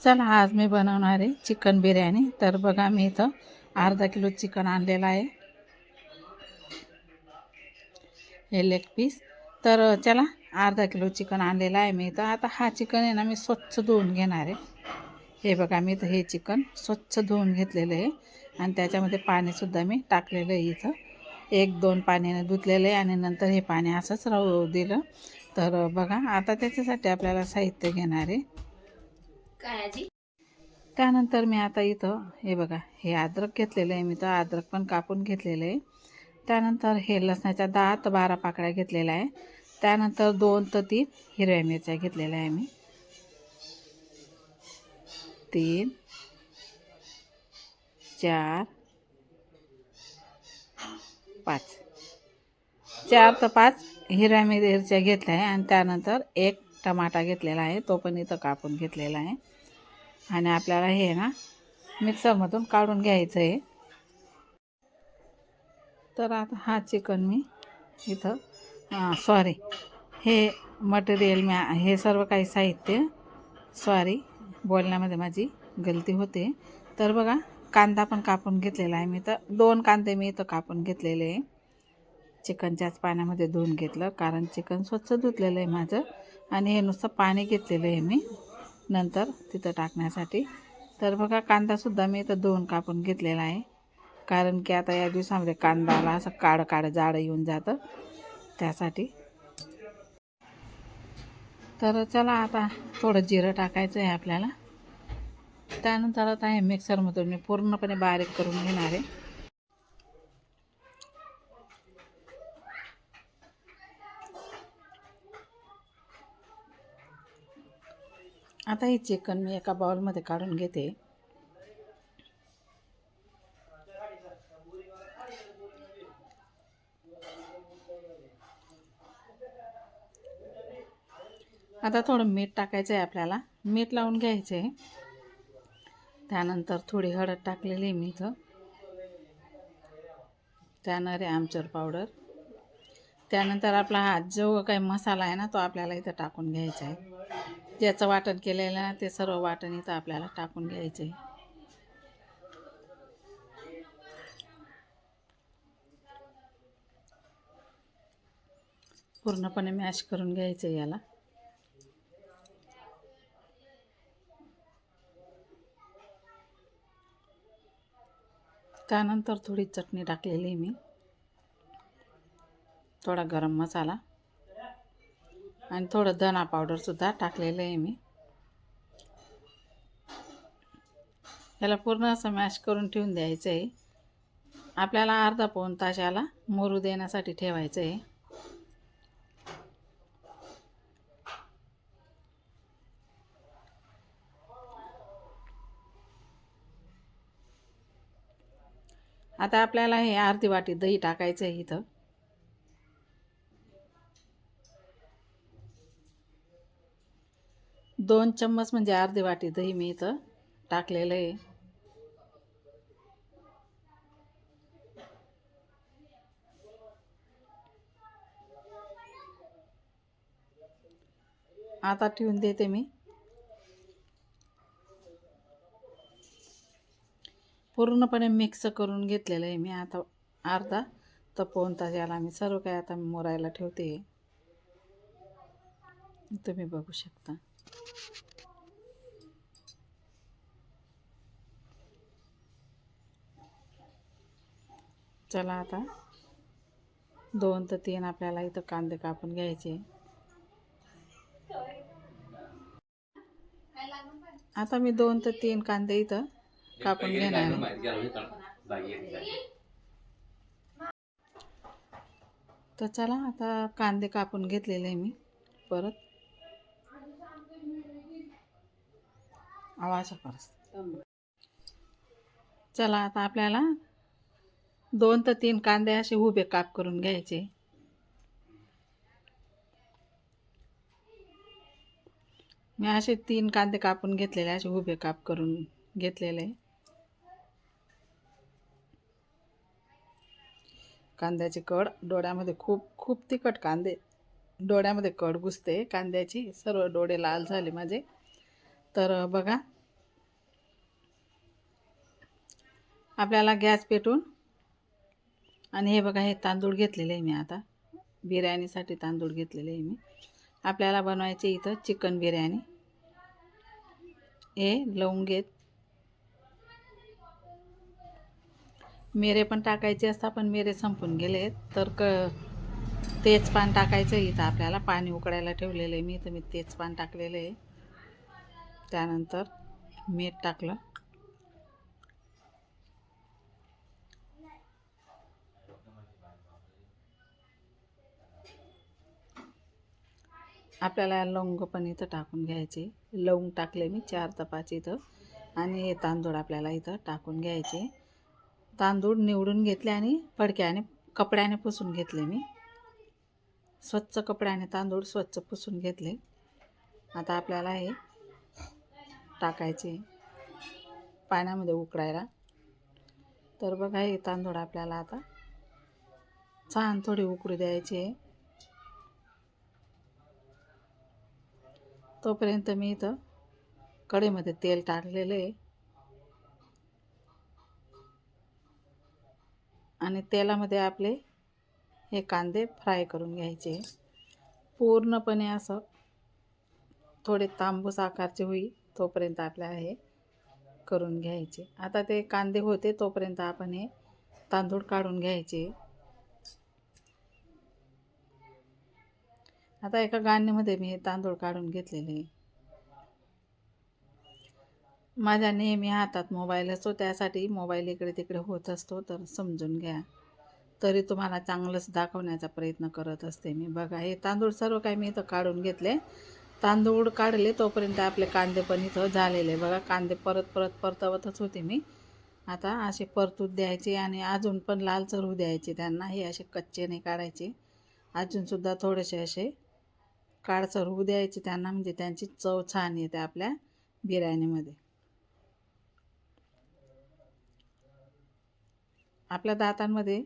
चला आज मी बनवणार आहे चिकन बिर्याणी. तर बघा मी इथं अर्धा किलो चिकन आणलेलं आहे. हे लेग पीस तर चला अर्धा किलो चिकन आणलेलं आहे मी इथं. आता हा चिकन आहे ना मी स्वच्छ धुवून घेणार आहे. हे बघा मी इथं हे चिकन स्वच्छ धुवून घेतलेलं आहे. आणि त्याच्यामध्ये पाणीसुद्धा मी टाकलेलं आहे इथं. एक दोन पाण्याने धुतलेलं आहे आणि नंतर हे पाणी असंच राहू दिलं. तर बघा आता त्याच्यासाठी आपल्याला साहित्य घेणार आहे. काय आजी? त्यानंतर मी आता इथं हे बघा हे अद्रक घेतलेलं आहे. मी तर अद्रक पण कापून घेतलेलं आहे. त्यानंतर हे लसणाच्या दहा तर बारा पाकळ्या घेतलेल्या आहे. त्यानंतर दोन तर तीन हिरव्या मिरच्या घेतलेल्या आहे मी. तीन चार पाच. चार तर पाच हिरव्या मिरच्या घेतल्या आहे. आणि त्यानंतर एक टमाटा घेतलेला आहे तो पण इथं कापून घेतलेला आहे. आणि आपल्याला हे ना मिक्सरमधून काढून घ्यायचं आहे. तर आता हा चिकन मी इथं सॉरी हे मटेरियल मी हे सर्व काही साहित्य सॉरी बोलण्यामध्ये माझी गलती होते. तर बघा कांदा पण कापून घेतलेला आहे मी तर दोन कांदे मी इथं कापून घेतलेले आहे. चिकनच्याच पाण्यामध्ये धुवून घेतलं कारण चिकन स्वच्छ धुतलेलं आहे माझं. आणि हे नुसतं पाणी घेतलेलं आहे मी नंतर तिथं टाकण्यासाठी. तर बघा कांदासुद्धा मी इथं दोन कापून घेतलेला आहे. कारण की आता या दिवसामध्ये कांदाला असं काळं काळं जाडं येऊन जातं त्यासाठी. तर चला आता थोडं जिरं टाकायचं आहे आपल्याला. त्यानंतर आता हे मिक्सरमधून मी पूर्णपणे बारीक करून घेणार आहे. आता हे चिकन मी एका बाउलमध्ये काढून घेते. आता थोडं मीठ टाकायचं आहे आपल्याला. मीठ लावून घ्यायचं. आहे त्यानंतर थोडी हळद टाकलेली आहे मी इथं. त्यानंतर आहे आमचूर पावडर त्यानंतर आपला हा जो काही मसाला आहे ना तो आपल्याला इथं टाकून घ्यायचा आहे. ज्याचं वाटण केलेलं आहे ते सर्व वाटण इथं आपल्याला टाकून घ्यायचं. आहे पूर्णपणे मॅश करून घ्यायचं आहे याला. त्यानंतर थोडी चटणी टाकलेली आहे मी. थोडा गरम मसाला. आणि थोडं धना पावडरसुद्धा टाकलेलं आहे मी. याला पूर्ण असं मॅश करून ठेवून द्यायचं आहे. आपल्याला अर्धा पाऊन तास याला मोरू देण्यासाठी ठेवायचं आहे. आता आपल्याला हे अर्धी वाटी दही टाकायचं आहे इथं. दोन चम्मच म्हणजे अर्धी वाटी दही मी इथं टाकलेलं आहे. आता ठेवून देते मी. पूर्णपणे मिक्स करून घेतलेलं आहे मी आता अर्धा तर पाऊण तास याला मी सर्व काय आता मोरायला ठेवते. तुम्ही बघू शकता. चला आता. दोन तर तीन आपल्याला इथं कांदे कापून घ्यायचे. आता मी दोन तर तीन कांदे इथं कापून घेणार आहे. तर चला आता कांदे कापून घेतलेले मी. परत आवाज चला आता आपल्याला दोन तर तीन कांदे असे उभे काप करून घ्यायचे. मी असे तीन कांदे कापून घेतलेले असे उभे काप करून घेतलेले. कांद्याची कड डोळ्यामध्ये खूप खूप तिखट कांदे. डोळ्यामध्ये कड घुसते कांद्याची सर्व डोळे लाल झाले माझे. तर बघा. आपल्याला गॅस पेटून आणि हे बघा हे तांदूळ घेतलेले आहे मी आता. बिर्याणीसाठी तांदूळ घेतलेले आहे मी. आपल्याला बनवायचे इथं चिकन बिर्याणी. हे लवंग घेत मिरे पण टाकायचे असतात पण मिरे संपून गेले तर क तेच पान टाकायचं इथं आपल्याला. पाणी उकडायला ठेवलेलं आहे मी इथं मी तेच पान टाकलेलं आहे. त्यानंतर मीठ टाकलं. आपल्याला लवंग पण इथं टाकून घ्यायचे. लवंग टाकले मी चार तपाचे इथं. आणि हे तांदूळ आपल्याला इथं टाकून घ्यायचे. तांदूळ निवडून घेतले आणि फडक्याने कपड्याने पुसून घेतले मी. स्वच्छ कपड्याने तांदूळ स्वच्छ पुसून घेतले. आता आपल्याला हे टाकायचे पाण्यामध्ये उकडायला तर बघा हे तांदूळ आपल्याला आता छान थोडे उकडू द्यायचे. तोपर्यंत मी इथं कढईमध्ये तेल टाकलेलं. आहे आणि तेलामध्ये आपले हे कांदे फ्राय करून घ्यायचे. पूर्णपणे असं थोडे तांबूस आकारचे होई तोपर्यंत आपल्या हे करून घ्यायचे. आता ते कांदे होते तोपर्यंत आपण हे तांदूळ काढून घ्यायचे. आता एका गाण्यामध्ये मी हे तांदूळ काढून घेतलेले माझ्या नेहमी हातात मोबाईल असतो त्यासाठी मोबाईल इकडे तिकडे होत असतो तर समजून घ्या. तरी तुम्हाला चांगलंच दाखवण्याचा प्रयत्न करत असते मी. बघा हे तांदूळ सर्व काही मी इथं काढून घेतले. तांदूळ काढले तोपर्यंत आपले कांदे पण इथं झालेले बघा कांदे परत परत परतवतच होते मी. आता असे परतूत द्यायचे आणि अजून पण लाल चरू द्यायचे त्यांना. हे असे कच्चे नाही काढायचे अजूनसुद्धा थोडेसे असे काळसर होऊ द्यायचे त्यांना. म्हणजे त्यांची चव छान येते आपल्या बिर्याणीमध्ये. आपल्या दातांमध्ये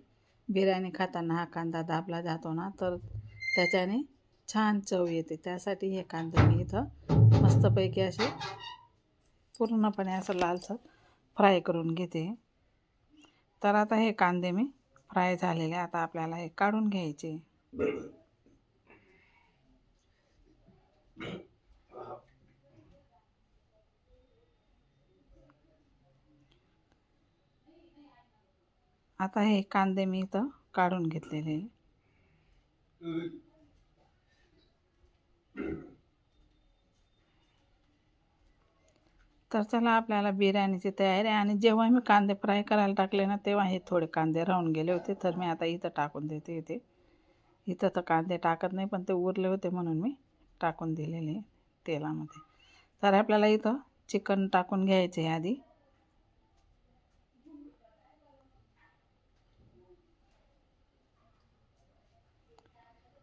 बिर्याणी खाताना हा कांदा दाबला जातो ना तर त्याच्याने छान चव येते. त्यासाठी हे कांदे मी इथं मस्तपैकी असे पूर्णपणे असं लालसर फ्राय करून घेते. तर आता हे कांदे मी फ्राय झालेले आता आपल्याला हे काढून घ्यायचे. आता हे कांदे मी इथं काढून घेतलेले. तर चला आपल्याला बिर्याणीची तयारी आहे. आणि जेव्हा मी कांदे फ्राय करायला टाकले ना तेव्हा हे थोडे कांदे राहून गेले होते. तर मी आता इथं टाकून देते इथे. इथं तर कांदे टाकत नाही पण ते उरले होते म्हणून मी टाकून दिलेले तेलामध्ये. तर आपल्याला इथं चिकन टाकून घ्यायचे आधी.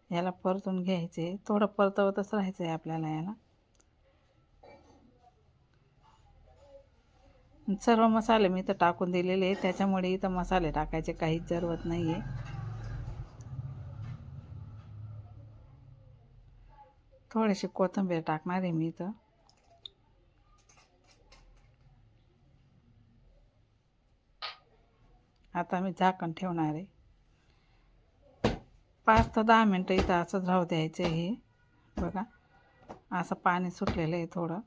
याला परतून घ्यायचे. थोडं परतवतच राहायचं आहे आपल्याला याला. सर्व मसाले मी तर टाकून दिलेले आहे त्याच्यामुळे इथं मसाले टाकायचे काहीच जरूरत नाही आहे थोडीशी कोथिंबीर टाकणार आहे मी इथं. आता मी झाकण ठेवणार आहे. पाच ते दहा मिनटं इथं असंच राहू द्यायचं हे बघा असं पाणी सुटलेलं आहे थोडं.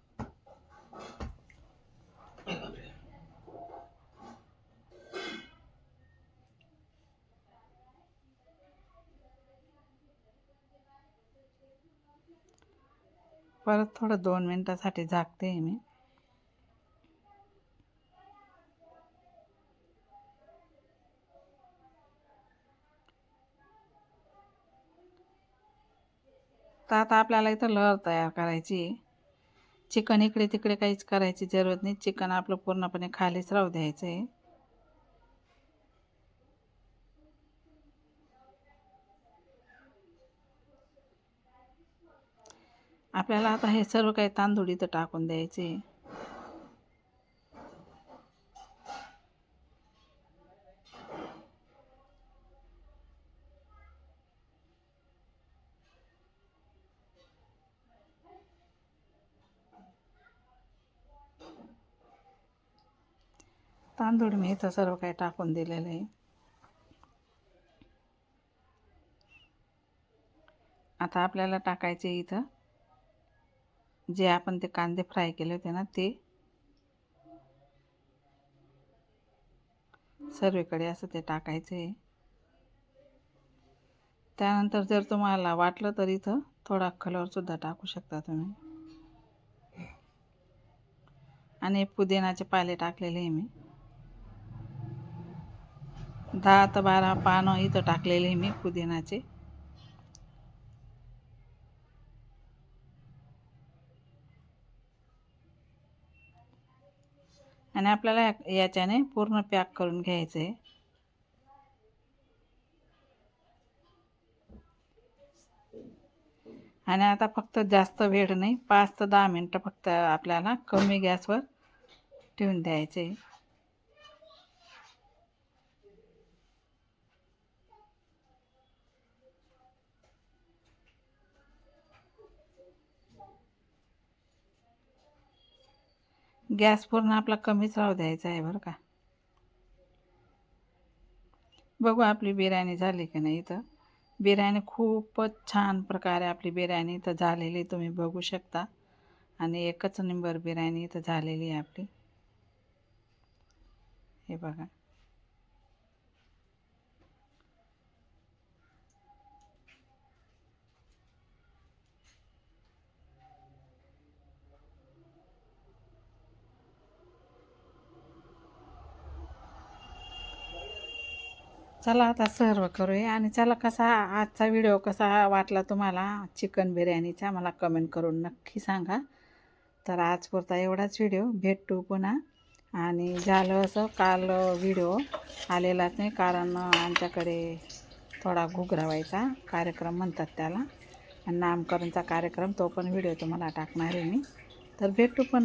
परत थोडं दोन मिनटासाठी झाकते मी. तर आता आपल्याला इथं लहर तयार करायची आहे. चिकन इकडे तिकडे काहीच करायची जरूरत नाही. चिकन आपलं पूर्णपणे खालीच राहू द्यायचं आहे. आपल्याला आता हे सर्व काही तांदूळ इथं टाकून द्यायचे. तांदूळ मी इथं सर्व काही टाकून दिलेलं आहे. आता आपल्याला टाकायचे इथं. जे आपण ते कांदे फ्राय केले होते ना ते. सर्वेकडे असं ते टाकायचं. आहे त्यानंतर जर तुम्हाला वाटलं तर इथं थोडा कलरसुद्धा टाकू शकता तुम्ही. आणि पुदिनाचे पाले टाकलेले आहे मी. दहा ते बारा पानं इथं टाकलेले आहे मी पुदिनाचे आणि आपल्याला या- याच्याने पूर्ण पॅक करून घ्यायचं आहे आणि आता फक्त जास्त वेळ नाही पाच ते दहा मिनटं फक्त आपल्याला कमी गॅसवर ठेवून द्यायचे गॅस पूर्ण आपला कमीच राहू द्यायचा आहे बरं का. बघू आपली बिर्याणी झाली की नाही इथं. बिर्याणी खूपच छान प्रकारे आपली बिर्याणी इथं झालेली तुम्ही बघू शकता. आणि एकच नंबर बिर्याणी इथं झालेली आहे आपली. हे बघा. चला आता सर्व करूया आणि चला कसा आजचा व्हिडिओ कसा वाटला तुम्हाला? चिकन बिर्याणीचा मला कमेंट करून नक्की सांगा. तर आज पुरता एवढाच व्हिडिओ. भेटू पुन्हा. आणि झालं असं काल व्हिडिओ आलेलाच नाही कारण आमच्याकडे थोडा घुगरावायचा कार्यक्रम म्हणतात त्याला. आणि नामकरणचा कार्यक्रम तो पण व्हिडिओ तुम्हाला टाकणार आहे मी. तर भेटू पण